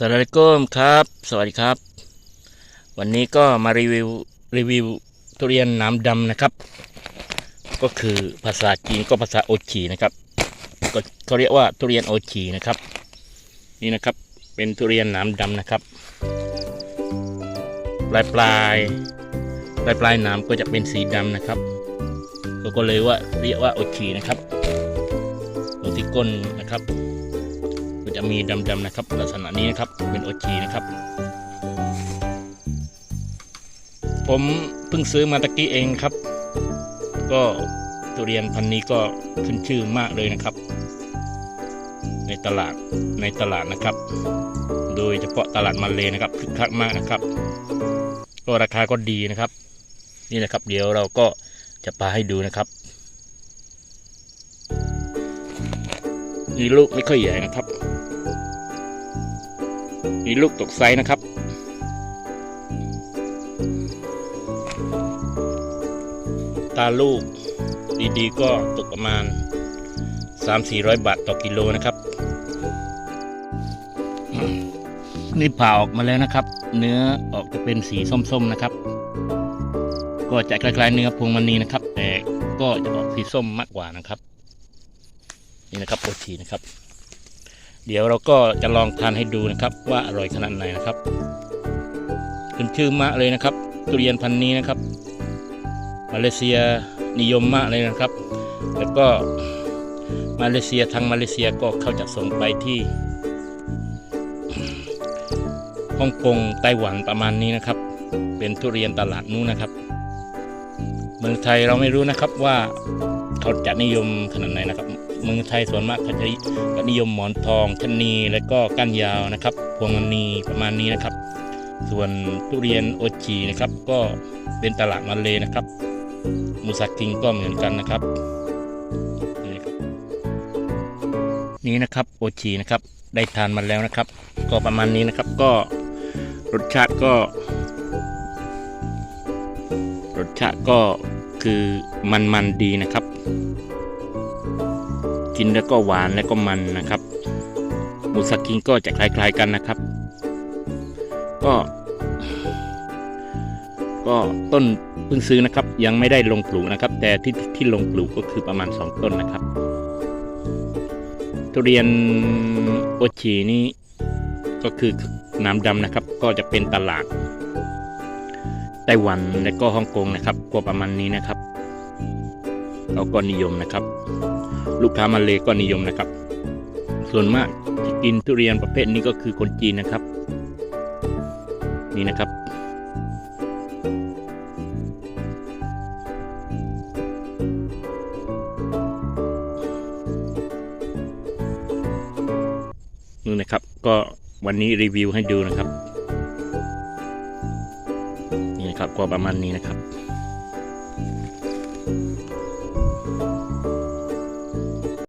สวัสดีครับครับ สวัสดีครับ วันนี้ก็มารีวิวรีวิวทุเรียนน้ำดำนะครับ ก็คือภาษาจีนก็ภาษาโอชีนะครับ ก็เขาเรียกว่าทุเรียนโอชีนะครับ นี่นะครับเป็นทุเรียนน้ำดำนะครับ ปลายปลายปลายปลายน้ำก็จะเป็นสีดำนะครับก็ก็เลยว่าเรียกว่าโอชีนะครับตรงที่ก้นนะครับ ก็จะมีดำๆนะครับ ลักษณะนี้นะครับเป็นโอชีนะครับ ผมเพิ่งซื้อมาตะกี้เองครับ ก็ทุเรียนพันนี้ก็ขึ้นชื่อมากเลยนะครับ ในตลาดในตลาดนะครับ โดยเฉพาะตลาดมาเลยนะครับคึกคักมากนะครับ ก็ราคาก็ดีนะครับ นี่นะครับ เดี๋ยวเราก็จะปาให้ดูนะครับนี่ลูกไม่ค่อยใหญ่นะครับ มีลูกตกไซส์นะครับ ตาลูกดีๆ ก็ตกประมาณ 3-400 บาทต่อกิโลนะครับ นี่ผ่าออกมาแล้วนะครับ เนื้อออกจะเป็นสีส้มๆนะครับ ก็จะคล้ายๆเนื้อพวงมณีนะครับแต่ก็จะออกสีส้มมากกว่านะครับ นี่นะครับโอทีนะครับ เดี๋ยวเราก็จะลองทานให้ดูนะครับ ว่าอร่อยขนาดไหนนะครับขึ้นชื่อมากเลยนะครับ ทุเรียนพันธุ์นี้นะครับ มาเลเซียนิยมมากเลยนะครับ แล้วก็มาเลเซียทางมาเลเซียก็เขาจะส่งไปที่ฮ่องกงไต้หวันประมาณนี้นะครับ เป็นทุเรียนตลาดนู้นนะครับ เมืองไทยเราไม่รู้นะครับว่าเขาจะนิยมขนาดไหนนะครับ เมืองไทยส่วนมากเขาจะก็นิยมหมอนทองชนีและก็ก้านยาวนะครับ พวงมณีประมาณนี้นะครับ ส่วนทุเรียนโอจีนะครับ ก็เป็นตลาดมาเลยนะครับ มูซากิงก็เหมือนกันนะครับนี่นะครับโอจีนะครับได้ทานมาแล้วนะครับ ก็ประมาณนี้นะครับก็รสชาติก็ รสชาติก็คือมันๆดีนะครับ กินแล้วก็หวานแล้วก็มันนะครับ มูสักกิงก็จะคล้ายๆกันนะครับ ก็ ก็ต้นเพิ่งซื้อนะครับ ยังไม่ได้ลงปลูกนะครับ แต่ที่ที่ลงปลูกก็คือประมาณ 2 ต้นนะครับ ทุเรียนโอชีนี่ก็คือน้ำดำนะครับ ก็จะเป็นตลาดไต้หวันและก็ฮ่องกงนะครับก็ประมาณนี้นะครับเราก็นิยมนะครับ ลูกค้ามาเลยก็นิยมนะครับ ส่วนมากที่กินทุเรียนประเภทนี้ก็คือคนจีนนะครับ นี่นะครับนี่นะครับ ก็วันนี้รีวิวให้ดูนะครับ นี่นะครับก็ประมาณนี้นะครับ